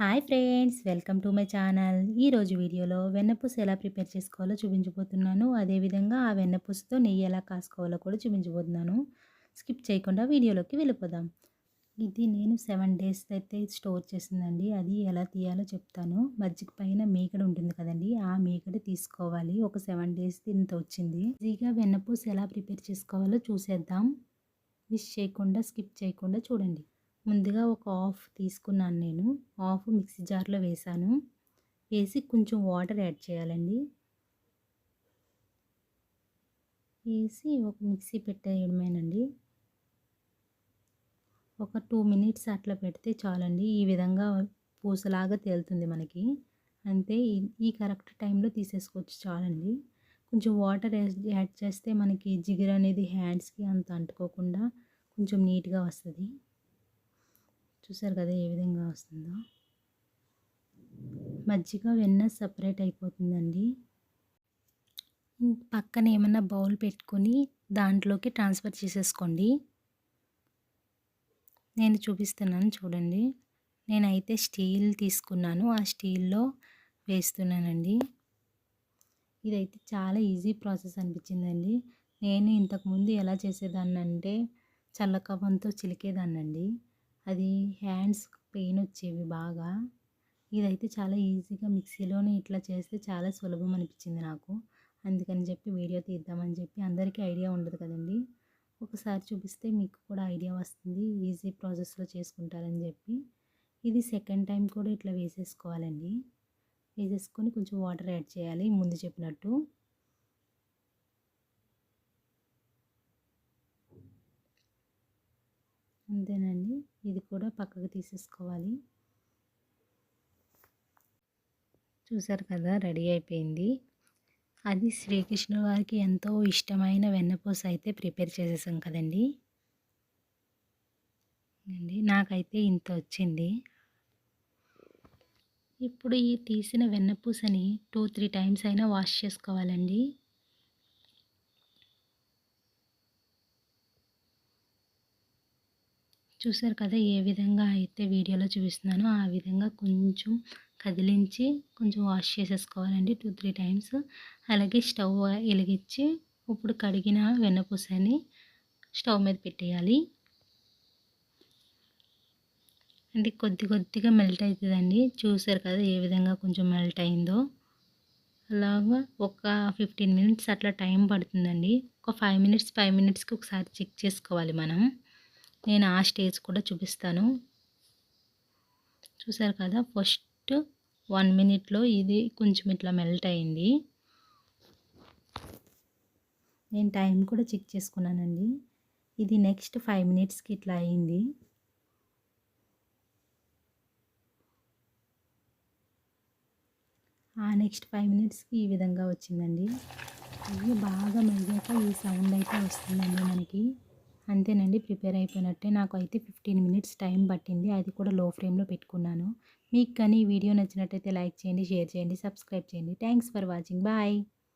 Hi friends welcome to my channel. ఈరోజు వీడియోలో వెన్నపూస ఎలా ప్రిపేర్ చేసుకోవాలో చూపించబోతున్నాను. అదేవిధంగా ఆ వెన్నపూసతో నెయ్యి ఎలా కాసుకోవాలో కూడా చూపించబోతున్నాను. స్కిప్ చేయకుండా వీడియోలోకి వెళ్ళిపోదాం. ఇది నేను సెవెన్ డేస్ అయితే స్టోర్ చేసిందండి. అది ఎలా తీయాలో చెప్తాను. మజ్జిగ పైన మేకడ ఉంటుంది కదండి ఆ మేకడ తీసుకోవాలి. ఒక సెవెన్ డేస్ ఇంత వచ్చింది. ఈజీగా వెన్నపూస ఎలా ప్రిపేర్ చేసుకోవాలో చూసేద్దాం. మిస్ చేయకుండా స్కిప్ చేయకుండా చూడండి. ముందుగా ఒక హాఫ్ తీసుకున్నాను నేను. హాఫ్ మిక్సీ జార్లో వేసాను. వేసి కొంచెం వాటర్ యాడ్ చేయాలండి. వేసి ఒక మిక్సీ పెట్టేయడమేనండి. ఒక టూ మినిట్స్ అట్లా పెడితే చాలండి. ఈ విధంగా పూసలాగా తేలుతుంది మనకి. అంతే ఈ కరెక్ట్ టైంలో తీసేసుకోవచ్చు చాలండి. కొంచెం వాటర్ యాడ్ చేస్తే మనకి జిగురు అనేది హ్యాండ్స్కి అంత అంటుకోకుండా కొంచెం నీట్గా వస్తుంది. చూసారు కదా ఏ విధంగా వస్తుందో. మజ్జిగ వెన్న సపరేట్ అయిపోతుందండి. పక్కన ఏమన్నా బౌల్ పెట్టుకొని దాంట్లోకి ట్రాన్స్ఫర్ చేసేసుకోండి. నేను చూపిస్తున్నాను చూడండి. నేనైతే స్టీల్ తీసుకున్నాను. ఆ స్టీల్లో వేస్తున్నానండి. ఇదైతే చాలా ఈజీ ప్రాసెస్ అనిపించిందండి. నేను ఇంతకుముందు ఎలా చేసేదాన్ని అంటే చల్లకవ్వంతో చిలికేదాన్నండి. అది హ్యాండ్స్ పెయిన్ వచ్చేవి బాగా. ఇదైతే చాలా ఈజీగా మిక్సీలోనే ఇట్లా చేస్తే చాలా సులభం అనిపించింది నాకు. అందుకని చెప్పి వీడియో తీద్దామని చెప్పి అందరికీ ఐడియా ఉండదు కదండి. ఒకసారి చూపిస్తే మీకు కూడా ఐడియా వస్తుంది ఈజీ ప్రాసెస్లో చేసుకుంటారని చెప్పి. ఇది సెకండ్ టైం కూడా ఇట్లా వేసేసుకోవాలండి. వేసేసుకొని కొంచెం వాటర్ యాడ్ చేయాలి ముందు చెప్పినట్టు. అంతేనండి. ఇది కూడా పక్కకు తీసేసుకోవాలి. చూసారు కదా రెడీ అయిపోయింది. అది శ్రీకృష్ణ వారికి ఎంతో ఇష్టమైన వెన్నపూస అయితే ప్రిపేర్ చేసేసాం కదండి. అండి నాకైతే ఇంత వచ్చింది. ఇప్పుడు ఈ తీసిన వెన్నపూసని టూ త్రీ టైమ్స్ అయినా వాష్ చేసుకోవాలండి. చూసారు కదా ఏ విధంగా అయితే వీడియోలో చూపిస్తున్నానో ఆ విధంగా కొంచెం కదిలించి కొంచెం వాష్ చేసేసుకోవాలండి టూ త్రీ టైమ్స్. అలాగే స్టవ్ వెలిగించి ఇప్పుడు కడిగిన వెన్నపూసని స్టవ్ మీద పెట్టేయాలి. అంటే కొద్ది కొద్దిగా మెల్ట్ అవుతుందండి. చూసారు కదా ఏ విధంగా కొంచెం మెల్ట్ అయిందో. అలాగా ఒక ఫిఫ్టీన్ మినిట్స్ అట్లా టైం పడుతుందండి. ఒక ఫైవ్ మినిట్స్ ఫైవ్ మినిట్స్కి ఒకసారి చెక్ చేసుకోవాలి మనం. నేను ఆ స్టేజ్ కూడా చూపిస్తాను. చూసారు కదా ఫస్ట్ వన్ మినిట్లో ఇది కొంచెం ఇట్లా మెల్ట్ అయింది. నేను టైం కూడా చెక్ చేసుకున్నానండి. ఇది నెక్స్ట్ ఫైవ్ మినిట్స్కి ఇట్లా అయింది. ఆ నెక్స్ట్ ఫైవ్ మినిట్స్కి ఈ విధంగా వచ్చిందండి. ఇది బాగా మెరిగాక ఈ సౌండ్ అయితే వస్తుందండి మనకి. అంతేనండి. ప్రిపేర్ అయిపోయినట్టే. నాకు అయితే ఫిఫ్టీన్ మినిట్స్ టైం పట్టింది. అది కూడా లో ఫ్లేమ్లో పెట్టుకున్నాను. మీకు కానీ ఈ వీడియో నచ్చినట్టయితే లైక్ చేయండి షేర్ చేయండి సబ్స్క్రైబ్ చేయండి. Thanks for watching. బాయ్.